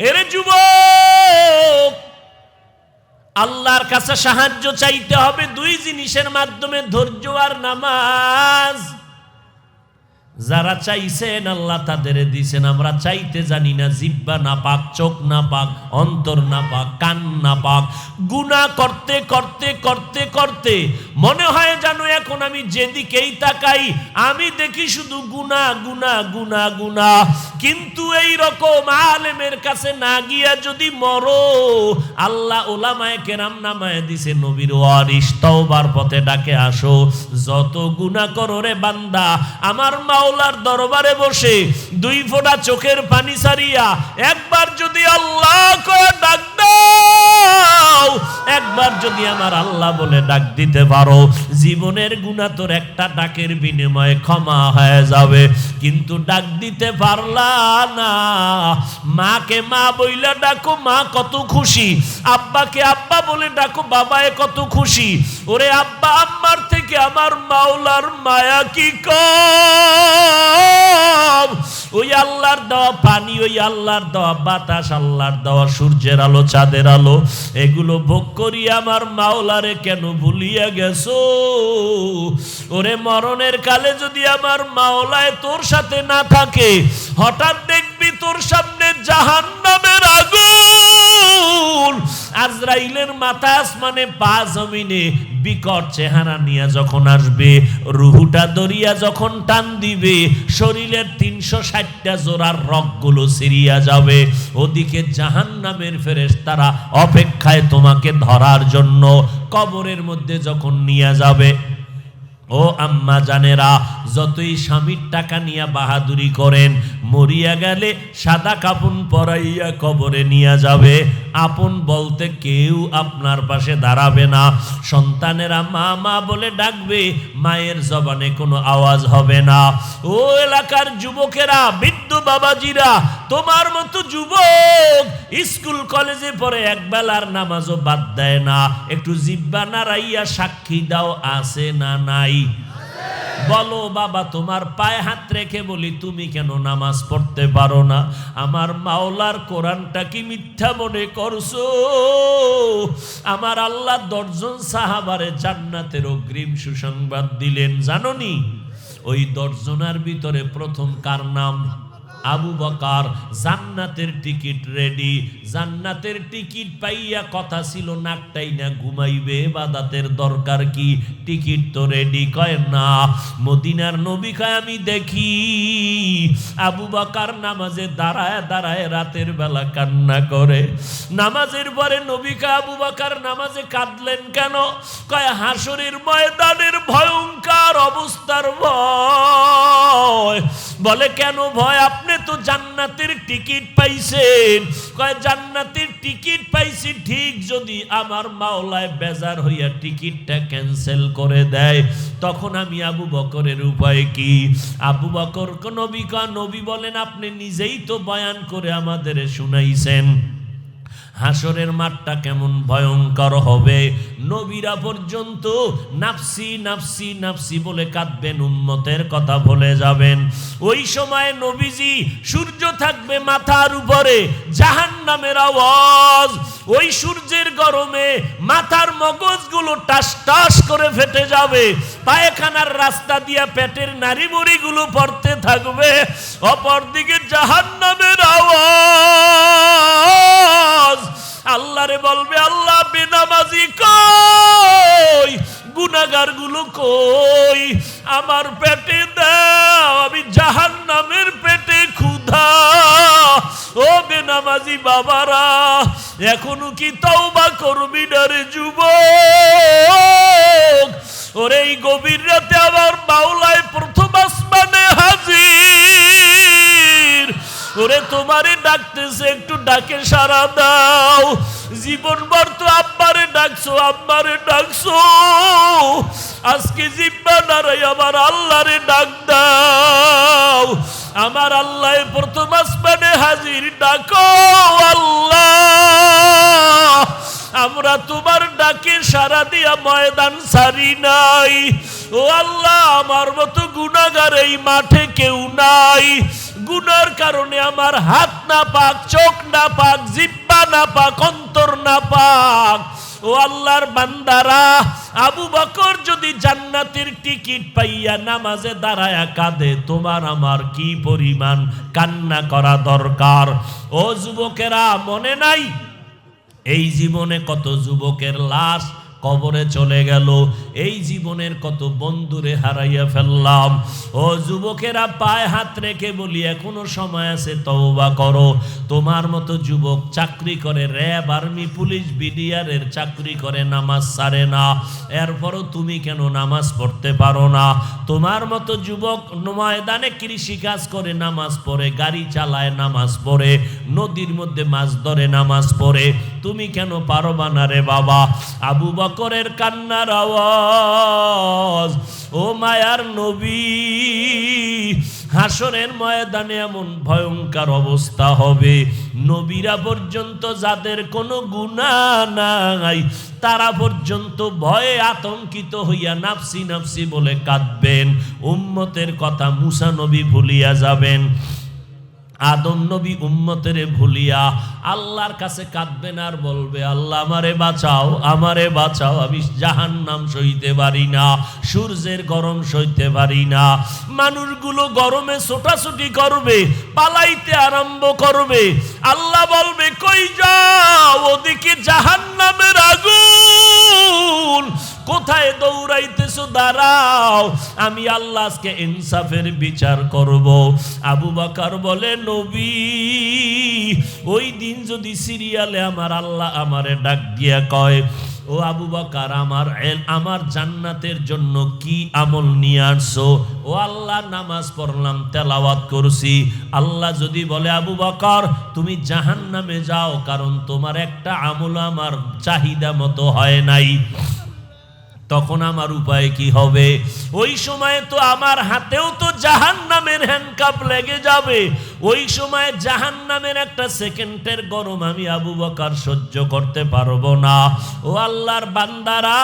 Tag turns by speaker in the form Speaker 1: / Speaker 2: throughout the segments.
Speaker 1: এরে যুবক আল্লাহর কাছে সাহায্য চাইতে হবে দুই জিনিসের মাধ্যমে ধৈর্য আর নামাজ। যারা চাইছেন আল্লাহ তাদের দিছেন, আমরা চাইতে জানি না, জিব্বা না পাক, চোখ না পাক, অন্তর না পাক, কান না পাক। গুণা করতে করতে করতে করতে মনে হয় জানো এখন আমি যেদিকেই তাকাই, আমি দেখি শুধু গুণা গুণা গুণা গুণা কিন্তু এই রকম আলেমের কাছে না গিয়া যদি মরো, আল্লাহ ওলামায় কেরাম নামায় দিছে, নবীর ওয়ারিস তওবার পথে ডাকে আসো, যত গুণা করো রে বান্দা, আমার মাওলার দরবারে বসে দুই ফোঁটা চোখের পানি সারিয়া একবার যদি আল্লাহ ডাক একবার যদি আমার আল্লাহ বলে ডাক দিতে পারো, জীবনের গুণা তোর একটা ডাকের বিনিময়ে ক্ষমা হয়ে যাবে। কিন্তু ডাক দিতে পারলা না। মাকে মা বইলা ডাকো, মা কত খুশি। আব্বাকে আব্বা বলে ডাকো, বাবায় কত খুশি। ওরে আব্বা, আম্মার থেকে আমার মাওলার মায়া কি কম? ওই আল্লাহর দেওয়া পানি, ওই আল্লাহর দেওয়া বাতাস, আল্লাহর দেওয়া সূর্যের আলো, চাঁদের আলো, এগুলো ভোগ করি আমার মাওলারে কেন ভুলিয়া গেছো? ওরে মরণের কালে যদি আমার মাওলায় তোর সাথে না থাকে, হঠাৎ দেখবি তোর সামনে জাহান নামের আগুন আজরাইলের মাথা আসমানে, পা জমিনে, বিকট চেহারা নিয়ে যখন আসবে, রুহুটা দরিয়া যখন টান দিবে, শরীরের তিনশো ষাটটা জোড়ার রগগুলো সিরিয়া যাবে। ওদিকে জাহান নামের ফেরেস তারা অপেক্ষায় তোমাকে ধরার জন্য কবরের মধ্যে যখন নিয়ে যাবে। ও আম্মা জানেরা যতই স্বামীর টাকা নিয়ে বাহাদুরি করেন, মরিয়া গেলে সাদা কাপন পরাইয়া কবরে নিয়ে যাবে। আপন বলতে কেউ আপনার পাশে দাঁড়াবে না। সন্তানেরা মা মা বলে ডাকবে, মায়ের জবানে কোনো আওয়াজ হবে না। ও এলাকার যুবকেরা, বৃদ্ধ বাবাজিরা, তোমার মতো যুবক স্কুল, কলেজে পড়ে একবেলার নামাজও বাদ দেয় না। একটু জিব্বা নাড়াইয়া সাক্ষী দাও, আছে না নাই? বলো, বাবা, তোমার পায়ে হাত রেখে বলি, তুমি কেন নামাজ পড়তে পারো না? আমার মাওলার কোরআনটা কি মিথ্যা মনে করছ? আমার আল্লাহ দশজন সাহাবারে জান্নাতের অগ্রিম সুসংবাদ দিলেন জাননি ওই দশজনার ভিতরে প্রথম কার নাম? আবু বকার জান্নাতের টিকিট রেডি জান্নাতের টিকিট পাইয়া কথা ছিল, নাকটাই না ঘুমাইবে বাদাতের দরকার কি? টিকিট তো রেডি কয় না। মদিনার নবী কয়, আমি দেখি। আবু বকার নামাজে দাঁড়ায় দাঁড়ায় রাতের বেলা কান্না করে। নামাজের পরে নবিকা আবু বকার, নামাজে কাঁদলেন কেন? কয়, হাসরের ময়দানের ভয়ঙ্কর অবস্থার ভয়। বলে, কেন ভয়? আপনি তো জান্নাতের টিকিট পাইছেন। কয়, জান্নাতের টিকিট পাইছি ঠিক যদি আমার মাওলায় বেজার হইয়া টিকিটটা ক্যান্সেল করে দেয়। তখন আমি আবু বকরের উপায় কি? আবু বকর, নবী কা নবী বলেন, আপনি নিজেই তো বয়ান করে আমাদের শুনাইছেন। হাসরের মাঠটা কেমন ভয়ঙ্কর হবে? নবীরা পর্যন্ত নাফসি নাফসি নাফসি বলে কাঁদবেন, উম্মতের কথা ভুলে যাবেন। ওই সময় নবীজি সূর্য থাকবে মাথার উপরে জাহান নামের আওয়াজ। ওই সূর্যের গরমে মাথার মগজগুলো টাস টাস করে ফেটে যাবে। পায়খানার রাস্তা দিয়া পেটের নারী মুড়িগুলো পড়তে থাকবে। অপরদিকে জাহান নামের আওয়াজ। আল্লাহরে বলবে, আল্লাহ, বেনামাজি কই? গুনাগারগুলো কই? আমার পেটে দাও, আমি জাহান নামের পেটে ক্ষুধা। ও বেনামাজি বাবারা, এখনও কি তওবা করবি না রে যুবক? ওরে এই গভীর রাতে আমার বাউলায় প্রথম আসমানে হাজির। ওরে তোমারে ডাকতেছে, একটু ডাকে সারা দাও। জীবন ভর তো আব্বারে ডাকছো আব্বারে ডাকছো। আজকে জিব্বা নারাই আমার আল্লাহরে ডাক দাও। আমার আল্লাহ প্রথম আসমানে হাজির, ডাকো আল্লাহ। আমরা তোমার ডাকে সারা দিয়া ময়দান সারি নাই। ও আল্লাহ, আমার মতো গুণাগার এই মাঠে কেউ নাই। গুনার কারণে আমার হাত না পাক, চোখ না পাক, জিব্বা না পাক, অন্তর না পাক। ও আল্লাহর বান্দারা, আবু বকর যদি জান্নাতের টিকিট পাইয়া নামাজে দাঁড়ায়া কাঁদে, তোমার আমার কি পরিমাণ কান্না করা দরকার? ও যুবকেরা, মনে নাই? এই জীবনে কত যুবকের লাশ কবরে চলে গেল। এই জীবনের কত বন্ধুরে হারাইয়া ফেললাম। ও যুবকেরা, পায়ে হাত রেখে বলি, এখনও সময় আছে, তওবা করো। তোমার মতো যুবক চাকরি করে, র্যাব, আর্মি, পুলিশ বিডিআরের চাকরি করে, নামাজ সারে না। এরপরও তুমি কেন নামাজ পড়তে পারো না? তোমার মতো যুবক ময়দানে কৃষি কাজ করে, নামাজ পড়ে, গাড়ি চালায়, নামাজ পড়ে, নদীর মধ্যে মাছ ধরে, নামাজ পড়ে। তুমি কেন পারো না রে বাবা? আবু বকরের কান্নার আওয়াজ। ও মায়ার নবী, হাসরের ময়দানে এমন ভয়ঙ্কর অবস্থা হবে। নবীরা পর্যন্ত যাদের কোনো গুণা নাই, তারা পর্যন্ত ভয়ে আতঙ্কিত হইয়া নাফসি নাফসি বলে কাঁদবেন। উম্মতের কথা মুসা নবী ভুলিয়া যাবেন। আদম নবী উম্মতেরে ভুলিয়া, আল্লাহর কাছে কাঁদবেন আর বলবে, আল্লাহ আমারে বাঁচাও আমারে বাঁচাও, আমি জাহান নাম সইতে পারি না, সূর্যের গরম সইতে পারি না। মানুষগুলো গরমে ছোটাছুটি করবে, পালাইতে আরম্ভ করবে। আল্লাহ বলবে, কই যাও, ওদিকে জাহান নামের কোথায় দৌড়াইতেছো? দাঁড়াও, আমি আল্লাহ আজকে ইনসাফের বিচার করব। আবু বাকার বলে, নবী, ওই দিন যদি সিরিয়ালে আমার আল্লাহ আমারে ডাক দিয়া কয়, ও আবু বাকার, আমার আমার জান্নাতের জন্য কি আমল নিয়ে আসছো? ও আল্লাহ, নামাজ পড়লাম, তেলাওয়াত করছি। আল্লাহ যদি বলে, আবু বাকর, তুমি জাহান নামে যাও, কারণ তোমার একটা আমল আমার চাহিদা মতো হয় নাই। তখন আমার উপায় কি হবে? ওই সময় তো আমার হাতেও তো জাহান নামের হ্যান্ডকাপ লেগে যাবে। ওই সময় জাহান নামের একটা সেকেন্ডের গরম আমি আবু বকার সহ্য করতে পারব না। ও আল্লাহর বান্দারা,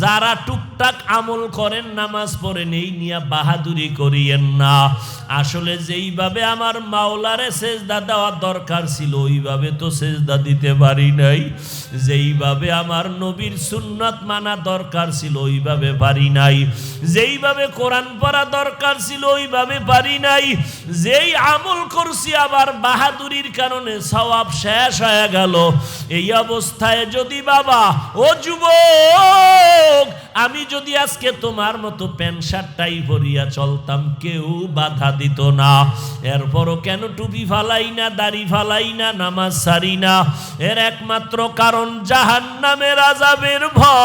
Speaker 1: যারা টুকটাক আমল করেন, নামাজ পড়েন এই নিয়ে বাহাদুরি করিয়েন না। আসলে যেইভাবে আমার মাওলারে সেজদা দেওয়ার দরকার ছিল, ওইভাবে তো সেজদা দিতে পারি নাই। যেইভাবে আমার নবীর সুন্নত মানা দরকার ছিল, ওইভাবে পারি নাই। যেইভাবে কোরআন পড়া দরকার ছিল, ওইভাবে পারি নাই। যেই আমল করছি, আবার বাহাদুরির কারণে সওয়াব শেষ হয়ে গেল। এই অবস্থায় যদি বাবা, ও যুবক, আমি যদি আজকে তোমার মতো প্যান্ট শার্টটাই পরিয়া চলতাম, কেউ বাধা দিত না। এরপরও কেন টুপি ফালাই না, দাড়ি ফালাই না, নামাজ সারি না? এর একমাত্র কারণ জাহান নামের আজাবের ভয়।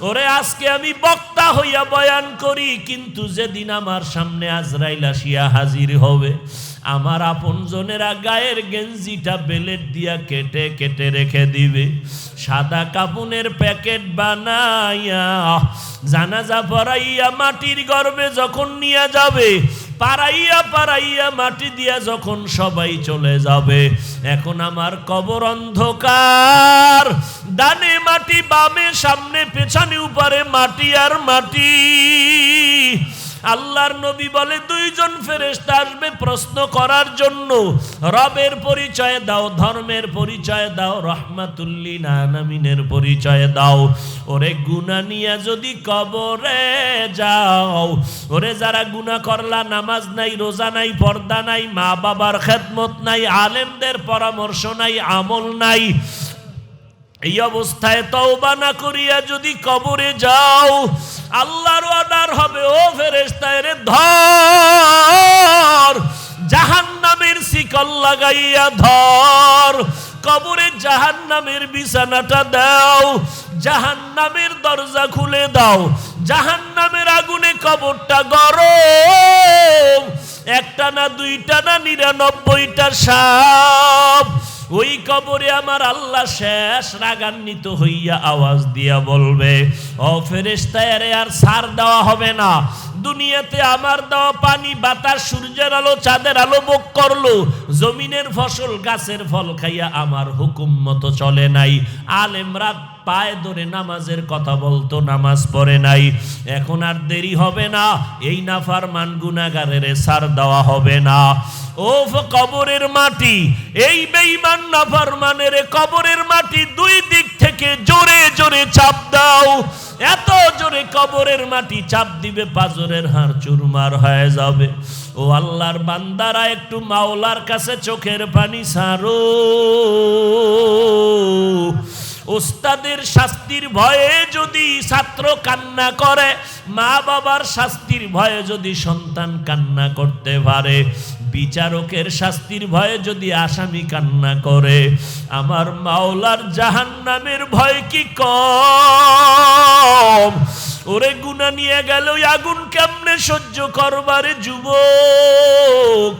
Speaker 1: ওরে, আজকে আমি বক্তা হইয়া বয়ান করি, কিন্তু যেদিন আমার সামনে আজরাইল আসিয়া হাজির হবে, আমার আপন জনেরা গায়ের গেঞ্জিটা বেলেট দিয়া কেটে কেটে রেখে দিবে। সাদা কাপুনের প্যাকেট বানাইয়া জানাজা পরাইয়া মাটির গর্ভে যখন নিয়ে যাবে, পারাইয়া পারাইয়া মাটি দিয়া যখন সবাই চলে যাবে। এখন আমার কবর অন্ধকার। ডানে মাটি বামে সামনে পেছনে উপরে মাটি আর মাটি। আল্লাহর নবী বলে, দুইজন ফেরেশতা আসবে প্রশ্ন করার জন্য। রবের পরিচয় দাও, ধর্মের পরিচয় দাও রহমাতুল্লিন আনামিনের পরিচয় দাও। ওরে গুনা নিয়া যদি কবরে যাও, ওরে যারা গুনা করলা, নামাজ নাই, রোজা নাই, পর্দা নাই মা বাবার খেদমত নাই, আলেমদের পরামর্শ নাই, আমল নাই এই অবস্থায় তওবা না করিয়া যদি কবরে যাও, আল্লাহর অর্ডার হবে, ও ফেরেশতায় রে ধর। জাহান্নামের শিকল লাগাইয়া ধর। কবরে জাহান্নামের বিছানাটা দাও, জাহান্নামের দরজা খুলে দাও, জাহান্নামের আগুনে কবরটা গরম। একটা না দুইটা না নিরানব্বইটা সাপ। ওই কবরে আমার আল্লাহ শেষ রাগান্বিত হইয়া আওয়াজ দিয়া বলবে, ও ফেরেস্তায় আর সার দেওয়া হবে না। দুনিয়াতে আমার দেওয়া পানি, বাতাস, সূর্যের আলো, চাঁদের আলো ভোগ করল। জমিনের ফসল, গাছের ফল খাইয়া আমার হুকুম মতো চলে নাই। আলেমরা পায়ে ধরে নামাজের কথা বলতো, নামাজ পড়ে নাই। এখন আর দেরি হবে না, এই নাফারমান গুনাগারের সার দেওয়া হবে না। ও কবরের মাটি, এই বেইমান বেঈমান নাফারমানের কবরের মাটি দুই দিক থেকে জোরে জোরে চাপ দাও। এত জোরে কবরের মাটি চাপ দিবে, পাজরের হাড় চুরমার হয়ে যাবে। ও আল্লাহর বান্দারা, একটু মাওলার কাছে চোখের পানি সারো। ওস্তাদের শাস্তির ভয়ে যদি ছাত্র কান্না করে মা বাবার শাস্তির ভয়ে যদি সন্তান কান্না করতে পারে বিচারকের শাস্তির ভয়ে যদি আসামি কান্না করে, আমার মাওলার জাহান্নামের ভয় কি কম? ওরে গুনা নিয়ে গেল আগুন কেমনে সহ্য করবারে যুবক?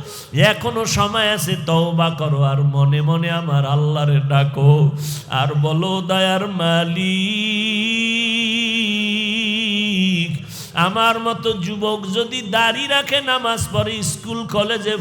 Speaker 1: এখনও সময় আছে, তওবা করো, আর মনে মনে আমার আল্লাহরে ডাকো। আর বলো, দয়ার মালিক। আমার মতো যুবক যদি দাড়ি রাখে নামাজ পড়ে স্কুল কলেজে